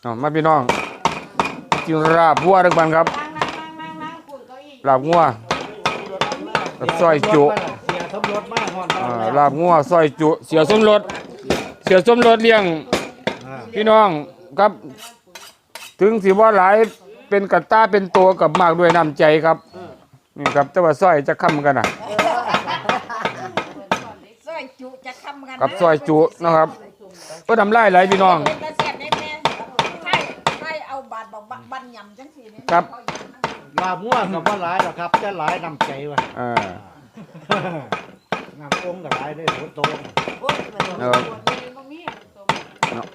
เอามาพี่น้องกินลาบวัวดึกบันครับนั่งนั่งนั่งนั่งนั่งคุณเก้าอี้ลาบงัวกับซอยจุเสียสมรสมากฮอดอ่าลาบงัวซอยจุ เสียสมรสเสียสมรสเลี้ยง พี่น้องครับ ถึงสิว่าหลายเป็นกัตตาเป็นตัวกับมากด้วยน้ำใจครับนี่ครับแต่ว่าซอยจะค้ำกันนะซอยจุจะคำกันกับซอยจุนะครับก็ทำลายไหลพี่น้อง ครับ ลาบงัวกับว่าหลายหรอกครับจะหลายนำใจว่ะอ่าน้ำองค์กับหลายได้หัวโตนะครับ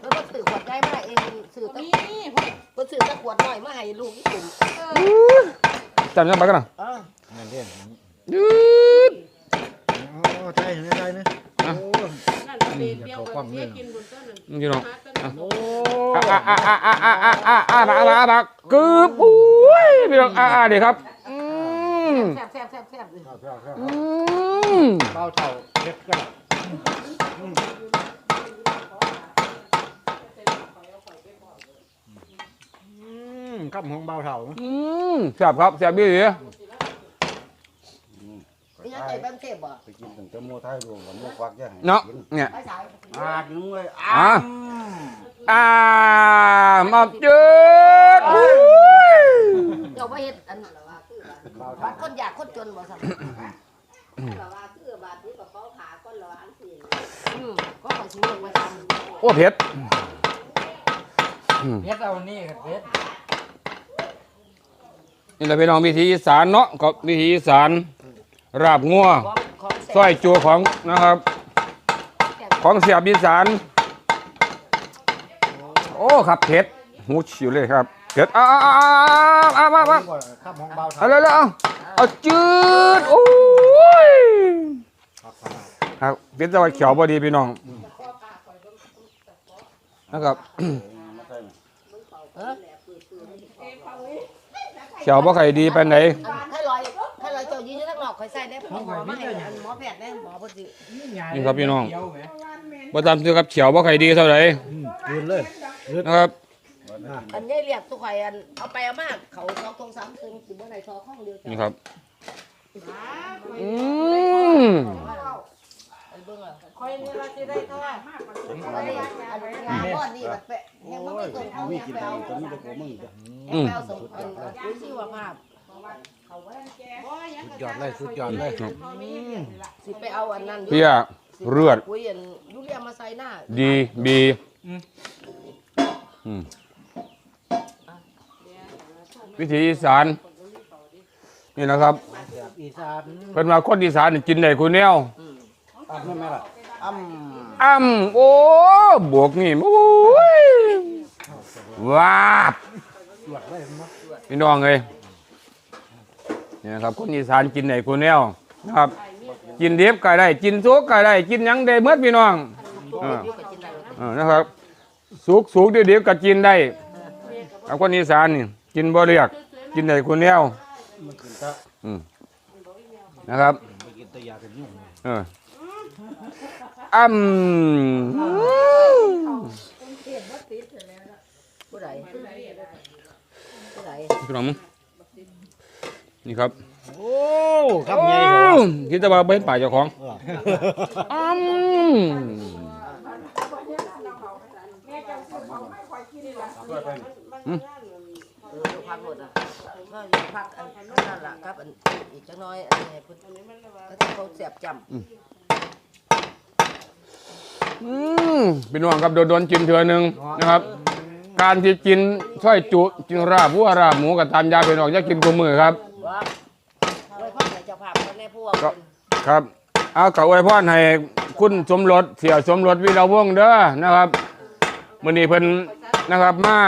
แล้วก็สื่อขวดได้มาเองสื่อตะนี่ก็สื่อตะขวดหน่อยมาให้ลูกญี่ปุ่นจำยังไปกันนะอ่านั่นเด้ยืดโอ้ใช่ใช่นะโอ้ นั่นเปรี้ยวแบบเทกินบนต้นนั่นพี่น้องโอ้ อ่าอ่าอ่าอ่าอ่าอ่าอ่าอ่าอ่าอ่าอ่ากึบอุ้ยพี่น้องอ่าอ่าเดี๋ยวครับอืมแซ่บแซ่บแซ่บแซ่บเลยอืมเบาเท่าเล็กก็คำของเบาเท่าอืมแซ่บครับแซ่บพี่ดีนี่ยั ไม่ใช่ไก่บ้านเทพบ่ไปกินถึงจมัวท้ายรวมกันนั้ควักแย่เนาะเนี่ยาษาอาดนึงเลยอะอ่ามาจุดเราไปเห็ดอันนั้นหรอวะบัดคนอยากคนจนบ่สั่งโอ้เผ็ดเผ็ดเอานี่เผ็ดนี่แหละพี่น้องวิธีอีสานเนาะกับวิธีอีสาน ราบงัวของของแซ่ซอยจัวของนะครับ ของเสียบอีสาน โอ้ครับเผ็ดหูชิวเลยครับเผ็ดอ้าวอ้าวอ้าวอ้าวอ้าวอ้าวองเบาเท่าเอาเลยเลยเอาเอาจืดโอ้ยครับเป็นจังหวัดเขียวพอดีพี่น้องนะครับเขียวบ่ไข่ดีไปไหน คอยใส่ได้หมอมาให้อันหมอแพทย์ได้หมอเพิ่นสินี่ครับพี่น้องบ่ตามซื้อครับเขียวบ่ไข่ดีเท่าไหร่ยืนเลยนะครับอันนี้เรียกทุกข่อยอันเอาไปเอามาเขาสองทงสามตึงสิบ่ได้ทอข้องเดียวจ้ะนี่ครับอืมไอ้เบิ่งอะคอยนี่เราจะได้เท่าไหร่มากกว่าอันนี้อันงานก้อนนี่แบบแปะยังบ่มีต้นเขามียังกินไปได้เอาก็มีแต่โกมึงจ้ะอืมแปลสมอันปุ๋ยชีวภาพ ยอดเลยสุดยอดเลยสิไปเอาอันนั้นเพี้ยเลือดปุ๋ยอันยูเรียมาใส่หน้าดีบีอืมวิถีอีสานนี่นะครับอีสานเพิ่นมาคนอีสานนี่กินได้คุณแนวอ้ำไม่ไหมล่ะอ้ำอ้ำโอ้บวกนี่โอ้ยว้าบพี่น้องเอ้ย นี่นะครับคนอีสานกินได้คุณแนวนะครับ กินดิบก็ได้ กินสุกก็ได้ กินหยังได้เมื่อพี่น้องเอออยู่กับกินได้เออนะครับ สุกสุกดิบๆก็กินได้เอาคนอีสานนี่กินบ่เรียก กินได้คุณแนวอืมนะครับไปกินตะยากันยุ่งเอออ้ำผู้ใดผู้ใดพี่ น้องมึงนี่ครับโอ้คำใหญ่เหรอคิดแต่ว่าเบ้นป่าเจ้าของอ้ำพักหมดอะก็อยู่พักอันนั่นล่ะครับอันอีกจังน้อยอันนี้เพิ่นแล้วที่เขาเสียบจำอืมพี่น้องครับโดนโดนๆกินเถื่อหนึ่งนะครับ การที่กินช่อยจุกินราบวัวราบหมูกับตามยาพี่น้องจะกินกูมือครับ ว่าโดยพ่อในเจ้าภาพคนในพวกก็ครับ เอากระอวยพรให้คุณสมรสเสียสมรสวิรวงศ์เด้อนะครับมื้อนี้เพิ่นนะครับมา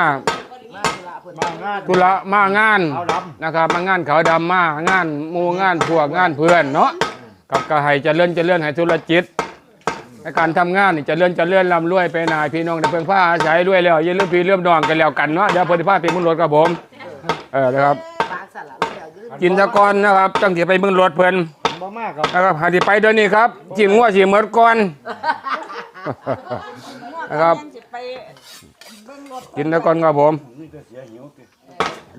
มาธุระเพิ่นมางานธุระมางานเอาดนะครับมางานขาวดำมางานหมู่งานพวกงานเพื่อนเนาะกับก็ให้เจริญเจริญให้ธุรกิจในการทำงานนี่เจริญเจริญร่ำรวยไปนายพี่น้องได้เพิ่งผ้าอาศัยด้วยแล้วอย่าลืมพี่เลื่อมดองกันแล้วกันเนาะเดี๋ยวเพอดีพาไปมึงรถกับผมเออนะครับ ปากสั่นละ กินตะกอนนะครับจังสิไปมึงรถเพิ่นำบ่มากครับนะครับหาที่ไปเดี๋ยวนี้ครับจิ้มหัวสิเหมือนก่อนงวดนะครับยังสิไปเบิ่งรถกินแล้วก่อนครับผมนี่จะเสียหิวติ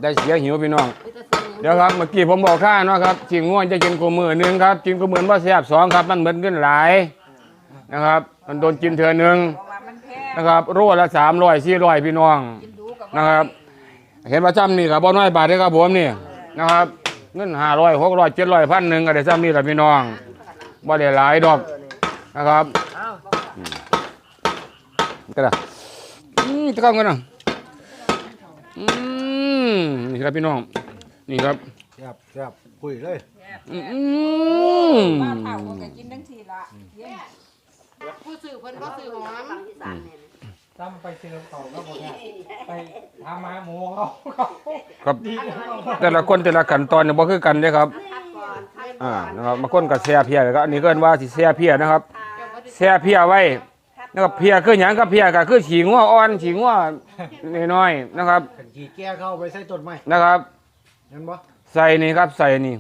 ได้เสียหิวพี่น้องมีแต่สิ่งเดี๋ยวครับเมื่อกี้ผมบอกข้าเนาะครับจิงง่วนจะกินกูมือหนึ่งครับกินกูมือว่าแซ่บสองครับมันเหมือนขึ้นหลายนะครับ มันโดนกินเถื่อหนึ่งเพราะว่ามันแพงนะครับโรละสามร้อยสี่ร้อยพี่น้องกินดูกับนะครับ เห็นว่าจำนี่ครับบ่น้อยบาทเด้อครับผมนี่นะครับ เงินห้าร้อยหกร้อยเจ็ดร้อยพันหนึ่งก็ได้จำนี่แหละพี่น้องบ่ได้หลายดอกนะครับอ้าวก็ได้อืมจะเข้ากันนะอืมนี่ครับพี่น้อง นี่ครับแซ่บแซ่บคุยเลยอืมบ้านเฒ่าก็จะกินทั้งทีละเย็นผู้ซื้อเพิ่นบ่ซื้อหอม ตำไปซื้อเขาแล้วบ่ได้ไปทำมาหมูเขาเขาครับแต่ละคนแต่ละขั้นตอนเนี่ยบ่คือกันเด้ครับอ่านะครับบางคนก็แช่เพียก็อันนี้ก็เอิ้นว่าสิแช่เพียนะครับแช่เพียไว้นะครับเพียคือหยังครับเพียก็คือฉีงัวอ่อนฉีงัวน้อยๆนะครับ ขันขี่แก้เข้าไปใส่ต้นไม้นะครับ เห็นบ่ใส่นี่ครับใส่นี่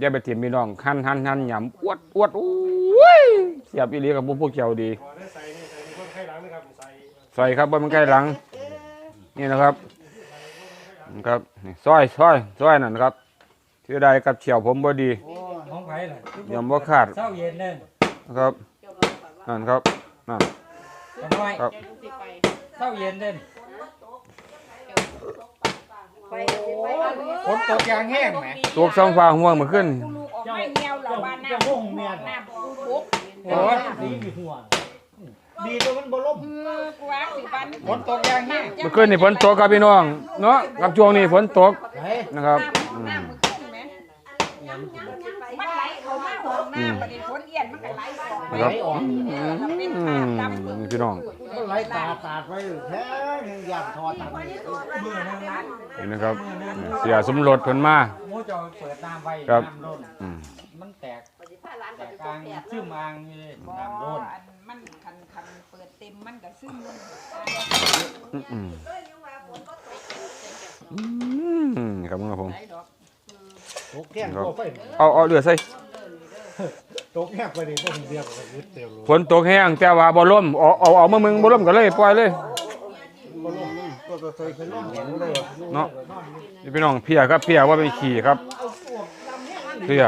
อย่าไปถิ่มพี่น้องหั่นหั่นหั่นหยำอวดอวดอุ้ยเสียบอีหลีกับผู้ผู้เกี่ยวดีใส่ครับ บนมันใกล้หลัง นี่นะครับนะครับนี่ซอยซอยซอยนั่นครับที่ใดกับเฉียวผมบ่ดีของไผล่ะยำบ่ขาดเช้าเย็นนั่นนะครับนั่นครับนั่นต้นไม้ครับสิไปเช้าเย็นนั่นไปสิไปอันนี้ฝนตกยางแห้งแหมตัวสองฟ้าห่วงมาขึ้นลูกออกมาเงียวแล้วบ้านน้ำเจ้าห้องเมียนน้ำปูบุกโอ้ยดีดีหัว ดีตัวมันบ่ล่มเออกูว่าสิบ้านฝนตกยางแห้งเมื่อคืนนี่ฝนตกครับพี่น้องเนาะกับช่วงนี้ฝนตกไหนนะครับอืมน้ำมันขึ้นไหมมันไหลเข้ามาห้องน้ำประเด็นฝนเอียนมันก็ไหลออกนะครับออกอืมนี่พี่น้องมันไหลตาตาดไว้แท้ยังอยากทอดตังเมื่อนึงนี่นะครับเสียสมรสเพิ่นมา หมูจะเอาเปิดน้ำไว้ครับ น้ำล้นอืม มันแตกแตกกลางชื่อมางนี่บ่น้ำล้นอันมันคันคันเปิดเต็มมันก็ซึมลงอืมอืมครับครับผม ไหลดอกตกแก้งก็ไฟเอาเอาเลือดใส่ตกแก้งไปดิพวกผมเรียกว่ายึดเต็มเลยฝนตกแห้งแต่ว่าบ่ล่มเอาเอาเอามามึงบ่ล่มก็เลยปล่อยเลยก็จะใส่ขึ้น เห็นเลยเนาะนี่พี่น้องเพียครับเพียว่าเป็นขี่ครับเพีย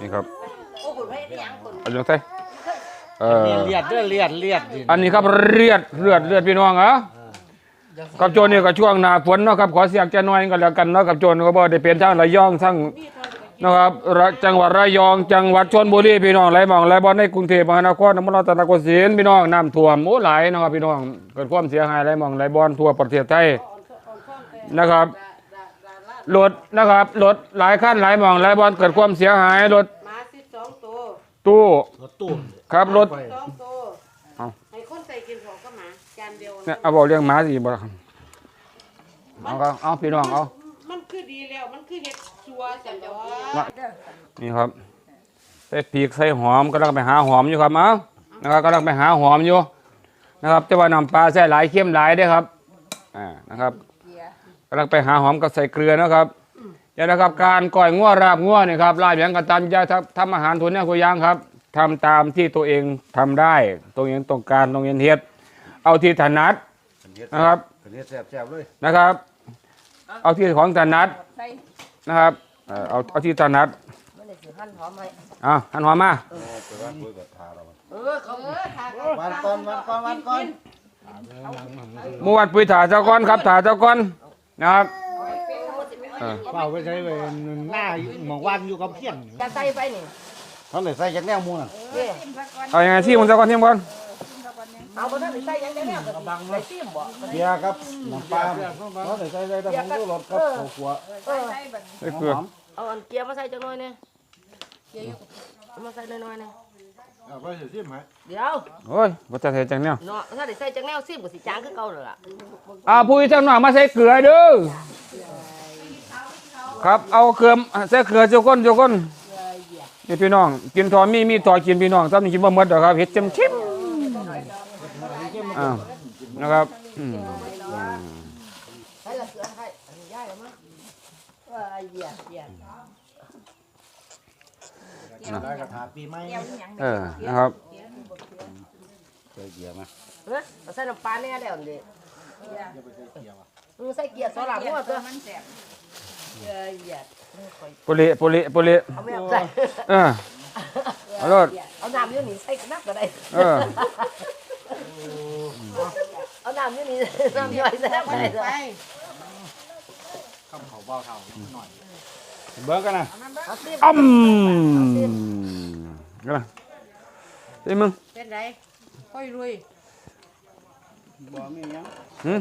นี่ครับเอาลงใส่เอ่อเลียดเด้อเลียดเลียดอันนี้ครับเลือดเลือดเลือดพี่น้องเหรอกับโจรนี่ก็ช่วงหน้าฝนเนาะครับขอเสียงจะน้อยกันแล้วกันเนาะกับโจรก็บ่ได้เป็นทั้งระยองทั้ง นะครับระจังหวัดระยองจังหวัดชลบุรีพี่น้องหลายหม่องหลายบ่อนในกรุงเทพมหานครนครรัตนโกสินทร์พี่น้องน้ำท่วมโอ้หลายเนาะครับพี่น้องเกิดความเสียหายหลายหม่องหลายบ่อนทั่วประเทศไทยนะครับรถนะครับรถหลายคันหลายหม่องหลายบ่อนเกิดความเสียหายรถหมา12ตัวตู้รถตู้ครับรถ2ตัวเอาให้คนใส่กินของกับหมาจานเดียวเนี่ยเอาบอกเรื่องหมาสิบ่ล่ะครับเอาก็เอาพี่น้องเอามันคือดีแล้วมันคือเฮ็ด ชัวจังดอกว่านี่ครับใส่พริกใส่หอมกำลังไปหาหอมอยู่ครับเอ้านะครับกำลังไปหาหอมอยู่นะครับแต่ว่าน้ำปลาใส่หลายเข้มหลายเด้อครับอ่านะครับกำลังไปหาหอมกับใส่เกลือนะครับเนี่ยนะครับการก่อยงัวราบงัวนี่ครับลาบอย่างกระตันยาทำทำอาหารทุนเนี่ยคุยยังครับทำตามที่ตัวเองทำได้ตัวเองต้องการตรงเองเฮ็ดเอาที่ถนัดนะครับอันนี้แซ่บๆเลยนะครับ เอาที่ของถนัดใส่ นะครับเอ่อเอาเอาที่ถนัดไม่ได้สิหั่นหอมให้อะหันหัวมาโอ้ไปว่าคุยกับทาเราเออเขาเออทาวันก่อนวันก่อนวันก่อนหมู่วัดปุยถาเจ้าก้อนครับถาเจ้าก้อนนะครับเออเฝ้าไปใช้ไว้หน้าหมองวันอยู่กับเพี้ยนจะใส่ไปนี่เขาเลยใส่จากแนวมูน่ะเด้ เอายังไงที่มึงเจ้าก้อนที่มึงก่อน เอาบ่ทันได้ใส่หยังได้แล้วก็ใส่ซิมบ่เบียร์ครับน้ำปลาเขาเลยใส่ใส่แต่ผมรู้รสครับข้าวคั่วเออใส่บัดไอ้เกลือเอาอันเกียร์มาใส่จังหน่อยเนี่ยเกียร์อยู่เอามาใส่หน่อยๆนะเอาไปสิซิมไหมเดี๋ยวโอ้ยบ่จะใส่จังเนี่ยเนาะถ้าได้ใส่จังแนวซิมก็สิจางคือเก่าแล้วล่ะอ่าปุยเจ้าหน่อยมาใส่เกลือเด้อครับเอาเกลือใส่เกลือเจ้าก้นเจ้าก้นนี่พี่น้องกินทอมีมีทอกินพี่น้องซ้ำนี่กินบ่หมดดอกครับเฮ็ดเต็มชิม อ่าวนะครับอืมใส่ละเสือให้อันนี้ย้ายเอามาว่าเหี้ยเหี้ยได้กระถาปีใหม่เออนะครับใส่เกียร์มาเนาะเอาใส่น้ำปลาแน่แล้วนี่มึงใส่เกียร์ตัวหลังหัวตัวมันแซ่บเกียเหยียปุริปุริปุริเอาไม่เอาใส่เออเอาโลดเอาน้ำอยู่นี่ใส่กระนักก็ได้เออ เอาน้ำอยู่นี่น้ำย่อยใส่ก็ได้ไปคำเขาเบาเท่าหน่อยเบิ้งกันนะเอาซิมอ้ำกันนะเฮ้ยมึงเป็นไรค่อยรวยบ่มีหยังหืม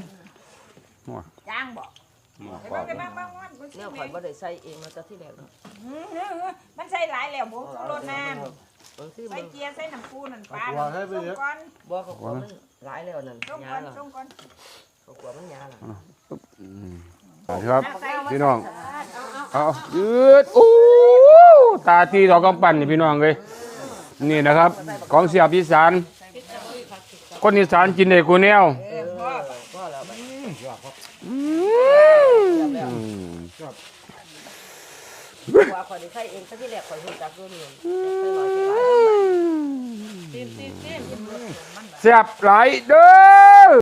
ย่างบ่หมอไปปอเบิ่บงไปเบิ่งเบิ่งเบิ่งเบิ่งเนี่ยข่อยบ่ได้ใส่เองมาแต่ที่แรกเนาะอื้อหือมันใส่หลายแล้วบ่ชูรสน้ำบางทีใส่มันเกียร์ใส่น้ำปูน้ำปลาน้ำส้มก่อนบ่เขาขวมัน หลายแล้วนั่นส้มยาก่อนล่ะส้มก่อนเขาขวมันยาล่ะครับใส่พี่น้อง เอายืดโอ้ตาตีดอกกำปั้นนี่พี่น้องเลยนี่นะครับ ของเสียบอีสานคนอีสานกินได้กูแนวเออพ่อก็แล้วบัดอืม ว่าข่อยได้ใส่เองแต่ที่แรกข่อยหูจักอยู่นี่ใส่หน่อยใส่หลายตีนตีนตีนเสียบหลายเด้อ